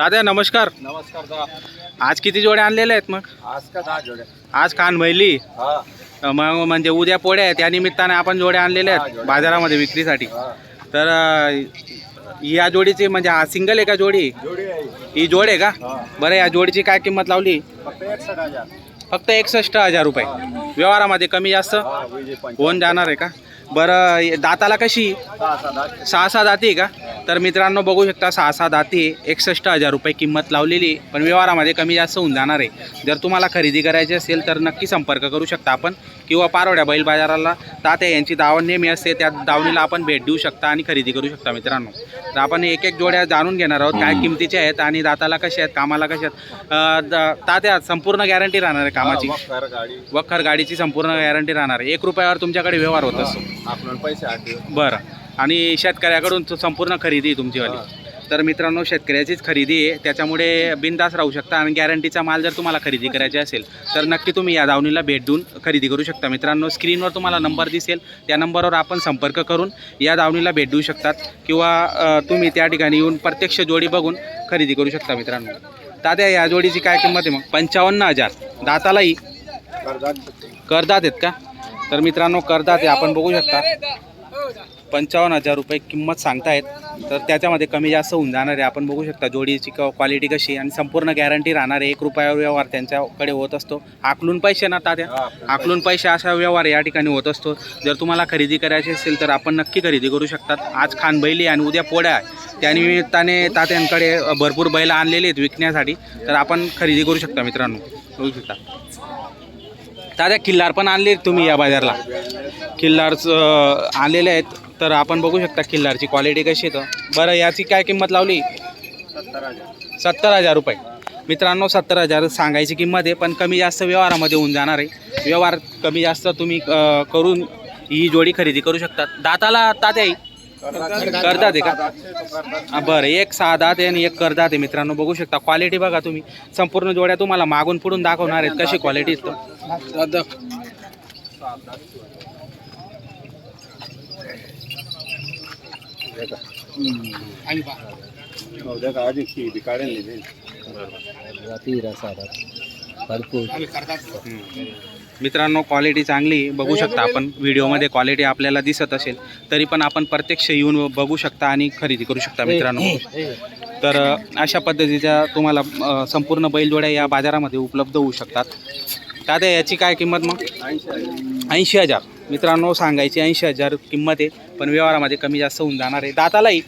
दादा नमस्कार. नमस्कार दा आज किती जोड्या आणलेल्या आहेत मग? आज का दहा जोड्या? आज कान महिली हा. मग म्हणजे उद्या पोळ्या आहेत त्या निमित्ताने आपण जोड्या आणलेल्या हा, आहेत जोड्या. बाजारामध्ये विक्रीसाठी. हा. तर अं, या जोडीची म्हणजे हा सिंगल आहे का जोडी? जोडी आहे. ही जोड आहे का? हा. बरं या जोडीची काय किंमत लावली? फक्त एकसठ हजार. फक्त एकसष्ट हजार रुपये. व्यवहारामध्ये कमी जास्त? हा विजय पंच होऊन जाणार आहे का? बरं दाताला कशी? सहा सहा दाती आहे का? तर मित्रांनो बघू शकता सहा सहा दाती एकसष्ट हजार रुपये किंमत लावलेली पण व्यवहारामध्ये कमी जास्त होऊन जाणार आहे. जर तुम्हाला खरेदी करायची असेल तर नक्की संपर्क करू शकता आपण किंवा पारोड्या बैल बाजाराला तात्या यांची दावण नेहमी असते त्या दावणीला आपण भेट देऊ शकता आणि खरेदी करू शकता मित्रांनो. तर आपण एक एक जोड्या जाणून घेणार आहोत काय किमतीचे आहेत आणि दाताला कसे आहेत कामाला कसे आहेत. तात्या संपूर्ण गॅरंटी राहणार आहे कामाची. वखर गाडीची संपूर्ण गॅरंटी राहणार आहे. एक रुपयावर तुमच्याकडे व्यवहार होत असतो. आपल्याला पैसे आठ बरं. आणि शेतकऱ्याकडून तो संपूर्ण खरेदी आहे तुमचीवाली तर मित्रांनो शेतकऱ्याचीच खरेदी आहे. त्याच्यामुळे बिंदास राहू शकता आणि गॅरंटीचा माल जर तुम्हाला खरेदी करायची असेल तर नक्की तुम्ही या दावणीला भेट देऊन खरेदी करू शकता. मित्रांनो स्क्रीनवर तुम्हाला नंबर दिसेल. त्या नंबरवर आपण संपर्क करून या दावणीला भेट देऊ शकतात किंवा तुम्ही त्या ठिकाणी येऊन प्रत्यक्ष जोडी बघून खरेदी करू शकता मित्रांनो. तात्या या जोडीची काय किंमत आहे मग? पंचावन्न हजार. दातालाही करदात आहेत का? तर मित्रांनो करदात आपण बघू शकता. पंचावन्न हजार रुपये किंमत सांगतायत. तर त्याच्यामध्ये कमी जास्त होऊन जाणार आहे. आपण बघू शकता जोडीची क्वालिटी कशी आणि संपूर्ण गॅरंटी राहणार आहे. एक रुपयावर व्यवहार त्यांच्याकडे होत असतो. आकलून पैसे ना तात्या? आकलून पैसे असा व्यवहार या ठिकाणी होत असतो. जर तुम्हाला खरेदी करायची असेल तर आपण नक्की खरेदी करू शकतात. आज खान बैली आणि उद्या पोळ्या आहे. त्यानिमित्ताने तात्यांकडे भरपूर बैल आणलेले आहेत विकण्यासाठी. तर आपण खरेदी करू शकता मित्रांनो. बघू शकता. दादा किल्लार पण आणले तुम्ही या बाजारला. किल्लारचं आणलेले आहेत. तर आपण बघू शकता किल्लारची क्वालिटी कशी आहे तर. बरं याची काय किंमत लावली? सत्तर हजार रुपये. मित्रांनो सत्तर हजार सांगायची किंमत आहे पण कमी जास्त व्यवहारामध्ये होऊन जाणार आहे. व्यवहार कमी जास्त तुम्ही करून ही जोडी खरेदी करू शकतात दाताला तात्या आहे? करतात आहे का? बरं एक सहा दात आहे आणि एक करदात आहे. मित्रांनो बघू शकता क्वालिटी बघा तुम्ही. संपूर्ण जोड्या तुम्हाला मागून पुढून दाखवणार आहेत कशी क्वालिटी तर उद्या का आधी बी काढेल मित्रांनो क्वालिटी चांगली बघू शकता आपण व्हिडिओमध्ये क्वालिटी आपल्याला दिसत असेल तरी पण आपण प्रत्यक्ष येऊन बघू शकता आणि खरेदी करू शकता मित्रांनो. तर अशा पद्धतीच्या तुम्हाला संपूर्ण बैलजोड्या या बाजारामध्ये उपलब्ध होऊ शकतात. दादा याची काय किंमत मग? ऐंशी हजार. मित्रांनो सांगायची ऐंशी हजार किंमत आहे पण व्यवहारामध्ये कमी जास्त होऊन जाणार आहे. दातालाही?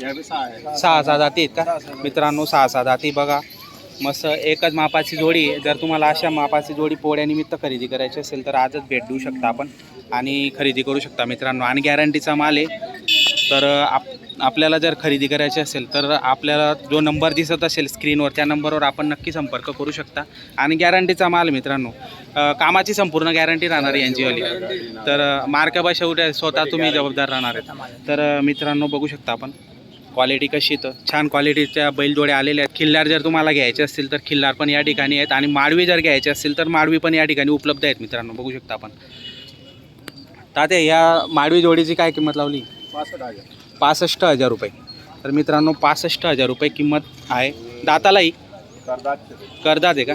सहा सहा जाती आहेत का? मित्रांनो सहा सहा जाती बघा. मस्त एकच मापाची जोडी आहे. जर तुम्हाला अशा मापाची जोडी पोळ्यानिमित्त खरेदी करायची असेल तर आजच भेट देऊ शकता आपण आणि खरेदी करू शकता मित्रांनो. आणि गॅरंटीचा माल आहे. तर आप आपल्याला जर खरेदी करायची असेल तर आपल्याला जो नंबर दिसत असेल स्क्रीनवर त्या नंबरवर आपण नक्की संपर्क करू शकता. आणि गॅरंटीचा माल मित्रांनो कामाची संपूर्ण गॅरंटी राहणार आहे यांचीवाली तर अ, शेवटी स्वतः तुम्ही जबाबदार राहणार आहेत तर मित्रांनो बघू शकता आपण. क्वालिटी कशी तर छान क्वालिटीच्या बैलजोड्या आलेल्या आहेत. खिल्लार जर तुम्हाला घ्यायचे असतील तर खिल्लार पण या ठिकाणी आहेत. आणि माडवी जर घ्यायचे असतील तर माडवी पण या ठिकाणी उपलब्ध आहेत मित्रांनो. बघू शकता आपण. तात्या या माडवी जोडीची काय किंमत लावली? पासष्ट हजार. पासष्ट हजार रुपये. तर मित्रांनो पासष्ट हजार रुपये किंमत आहे. दातालाही कर्जात करदात आहे का?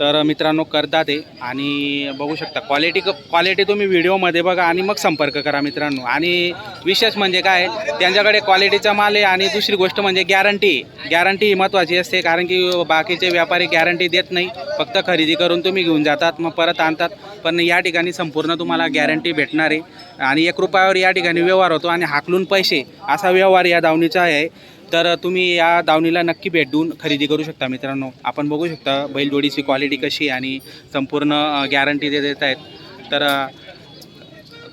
तर मित्रांनो करतात आहे आणि बघू शकता क्वालिटी क्वालिटी तुम्ही व्हिडिओमध्ये बघा आणि मग संपर्क करा मित्रांनो. आणि विशेष म्हणजे काय त्यांच्याकडे क्वालिटीचा माल आहे आणि दुसरी गोष्ट म्हणजे गॅरंटी गॅरंटी ही महत्त्वाची असते कारण की बाकीचे व्यापारी गॅरंटी देत नाही. फक्त खरेदी करून तुम्ही घेऊन जातात मग परत आणतात. पण या ठिकाणी संपूर्ण तुम्हाला गॅरंटी भेटणार आहे. आणि एक रुपयावर या ठिकाणी व्यवहार होतो आणि हाकलून पैसे. असा व्यवहार या दावणीचा आहे. तर तुम्ही या दावणीला नक्की भेट देऊन खरेदी करू शकता मित्रांनो. आपण बघू शकता बैलजोडीची क्वालिटी कशी आणि संपूर्ण गॅरंटी ते देत आहेत. तर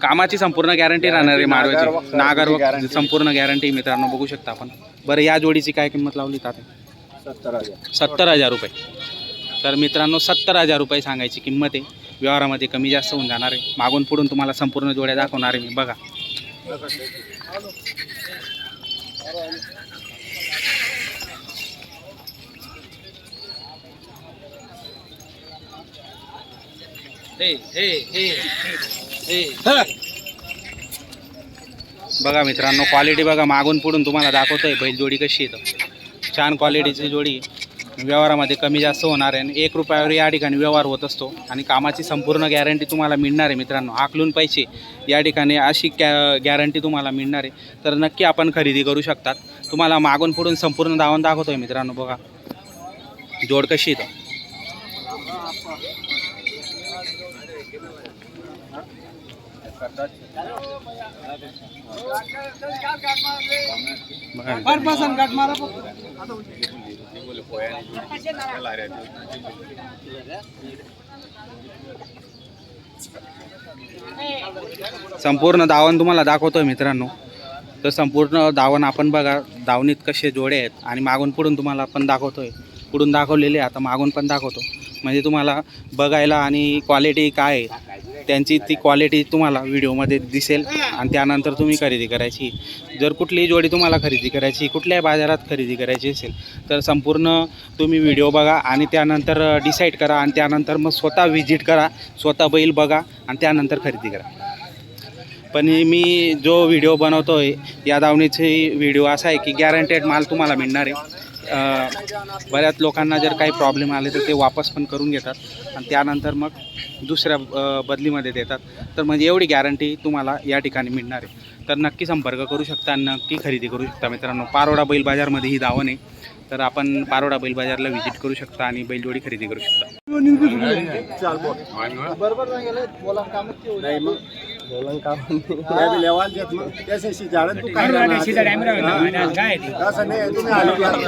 कामाची संपूर्ण गॅरंटी राहणार आहे मारवाची नागर संपूर्ण गॅरंटी मित्रांनो बघू शकता आपण. बरं या जोडीची काय किंमत लावली तात्या सत्तर हजार. सत्तर हजार रुपये. तर मित्रांनो सत्तर हजार रुपये सांगायची किंमत आहे. व्यवहारामध्ये कमी जास्त होऊन जाणार आहे. मागून पुढून तुम्हाला संपूर्ण जोड्या दाखवणार आहे मी. बघा. बघा मित्रांनो क्वालिटी बघा मागून पुढून तुम्हाला दाखवतोय बैलजोडी कशी आहे छान क्वालिटीची जोडी. व्यवहारामध्ये कमी जास्त होणार आहे आणि एक रुपयावर या ठिकाणी व्यवहार होत असतो आणि कामाची संपूर्ण गॅरंटी तुम्हाला मिळणार आहे मित्रांनो. आकलून पैसे या ठिकाणी अशी गॅ गॅरंटी तुम्हाला मिळणार आहे. तर नक्की आपण खरेदी करू शकतात. तुम्हाला मागून पुढून संपूर्ण दावण दाखवतो आहे मित्रांनो बघा. जोड कशी पर्सन गाठ मारा संपूर्ण दावण तुम्हाला दाखवतोय मित्रांनो. तर संपूर्ण दावण आपण बघा दावणीत कसे जोडे आहेत आणि मागून पुढून तुम्हाला आपण दाखवतोय. पुढून दाखवलेले आता मागून पण दाखवतो. म्हणजे तुम्हाला बघायला आणि क्वालिटी काय आहे त्यांची ती क्वालिटी तुम्हाला व्हिडिओमध्ये दिसेल आणि त्यानंतर तुम्ही खरेदी करायची. जर कुठलीही जोडी तुम्हाला खरेदी करायची कुठल्याही बाजारात खरेदी करायची असेल तर संपूर्ण तुम्ही व्हिडिओ बघा आणि त्यानंतर डिसाईड करा आणि त्यानंतर मग स्वतः व्हिजिट करा स्वतः बैल बघा आणि त्यानंतर खरेदी करा. पण मी जो व्हिडिओ बनवतो आहे या दावणीचे व्हिडिओ असा आहे की गॅरंटेड माल तुम्हाला मिळणार आहे. बऱ्याच लोकांना जर काही प्रॉब्लेम आले तर ते वापस पण करून घेतात. आणि त्यानंतर मग दुसऱ्या बदलीमध्ये देतात. तर म्हणजे एवढी गॅरंटी तुम्हाला या ठिकाणी मिळणार आहे. तर नक्की संपर्क करू शकता आणि नक्की खरेदी करू शकता मित्रांनो. पारोडा बैल बाजारमध्ये ही दावण आहे. तर आपण पारोडा बैल बाजारला व्हिजिट करू शकता आणि बैलजोडी खरेदी करू शकता. चाल बोल नाही मग त्या बी लेवाल देत मग. त्याच्याशी झाडं तू काय करणार? हा. असं नाही तुम्ही आले की आता.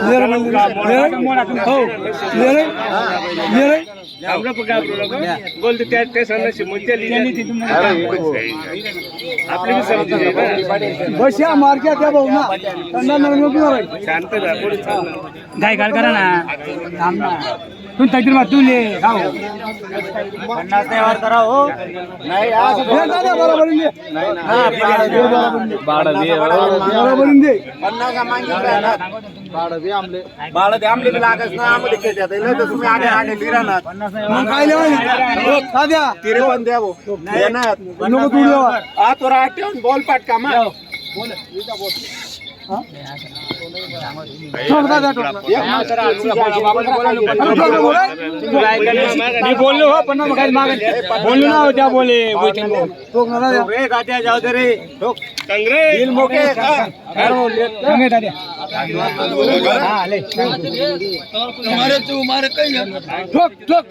बस या मार्केट द्या भाऊ ना त्यांना नवीन गाय गाल करा ना थांब ना तू तकदीर मा तू ले खाओ पन्नास व्यवहार करा हो नाही असं बरोबर दे. नाही ना. बरोबर दे. पन्नास मागितलं ना. बाळं ते आमले बी लागत ना आम्हाला खेळतात नाही तर तुम्ही आगे आगे लिरा ना मग काय लेवा साध्या तिरे पण द्या भाऊ. नको तू लेवा हा तो राहत ठेवून बोल पाट का मग? ठोक साध्या ठोक ना. मी बोललो हो पण मग काय मागत बोललो ना हो, त्या बोले ठोक. ना दाद्या दिल मोके का? सांगे दाद्या हा, ले. ठोक ठोक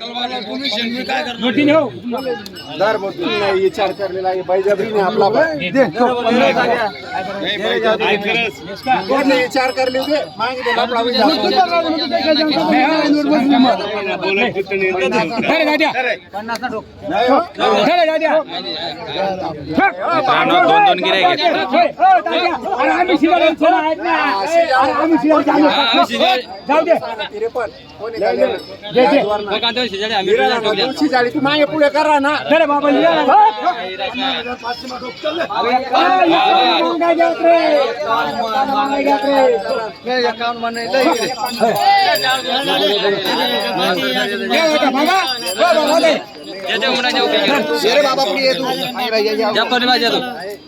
मोठी हो दर भाऊ, तुम्ही नाही विचार करलेला आहे बळजबरी नाही आपला पण. दे ठोक पंधरा दाद्या कोणी विचार करले ते मागितले ना आपला विचार. नाही हो? मित्रांनो दोन दोन गिरे जाऊ दे तिरे पण. कोणी काय देणार? व्याजवर नाही. लिरा ना, दोनशे झाली तू मागे पुढे करा ना अरे बाबा लिहा ना. हा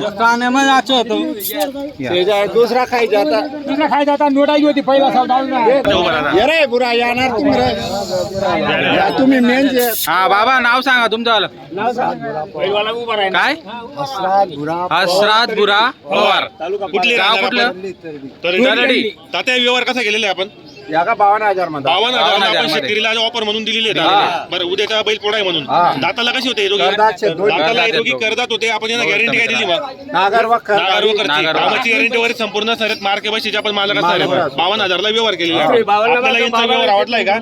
या. ते जाय, दुसरा खायचा आता दुसरा खायचा आता नोटाची होती पहिला सौदा ये रे बुरा येणार तुम्ही रे या तुम्ही मेन जे हा बाबा नाव सांगा तुमचं. काय? हसरात बुरा पवार. कुठले गाव कुठलं? तरडी तात्या व्यवहार कसा केलेला आहे आपण? या का बावन्न हजार म्हणतात बावन्न हजार आपण. शेतकरीला ऑफर म्हणून दिलेले आहेत हा. बरं उद्याचा बैल पोळा आहे म्हणून? हा. दाताला कशी होते हे दोघी? करदात शे, दोन दाताला हे करदात दोघी आहेत करदात होते. आपण यांना गॅरंटी काय दिली मग? नागर वखर. कामाची गॅरंटी वगैरे संपूर्ण सरत मार्के बशीचे आपण मालक असणार आहे. मालक. बावन्न हजारला व्यवहार केलेला आहे. आपल्याला यांचा व्यवहार आवडलाय का?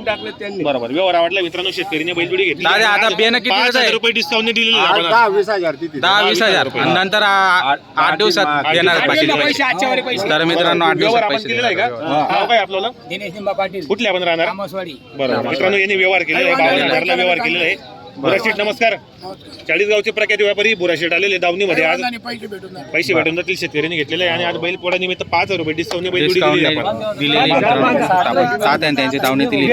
बरोबर. व्यवहार आवडला मित्रांनो शेतकरीने बैलजोडी घेतली. दादा, आता किती पाच आहे? हजार रुपये डिस्काउंट दिलेले आहे आठ आपण दहा वीस हजार तिथे दहा वीस हजार आणि नंतर आ- आठ- आठ आठ दिवसात देणार आठ पैसे तर मित्रांनो आठ व्यवहार दिवसात आपण पैसे केलेला आहे का? देणार. नाव काय आपल्याला दिनेश. जगदिंबा पाटील कुठले आपण राहणार? तामसवाडी बरोबर मित्रांनो यांनी व्यवहार केलेला आहे बावन्न हजारला व्यवहार केलेला आहे. बुराशेठ नमस्कार. चाळीस गावचे प्रख्यात व्यापारी बुराशेठ आलेले दावणीमध्ये आज पैसे भेटून जाणार. पैसे भेटून जातील शेतकऱ्यांनी घेतलेले आहे. आणि आज बैल पोळा निमित्त पाच हजार रुपये डिस्काउंट बैल दिलेली आहे. आपण दिलेली मित्रांनो तात्याने त्यांची दावणी दिली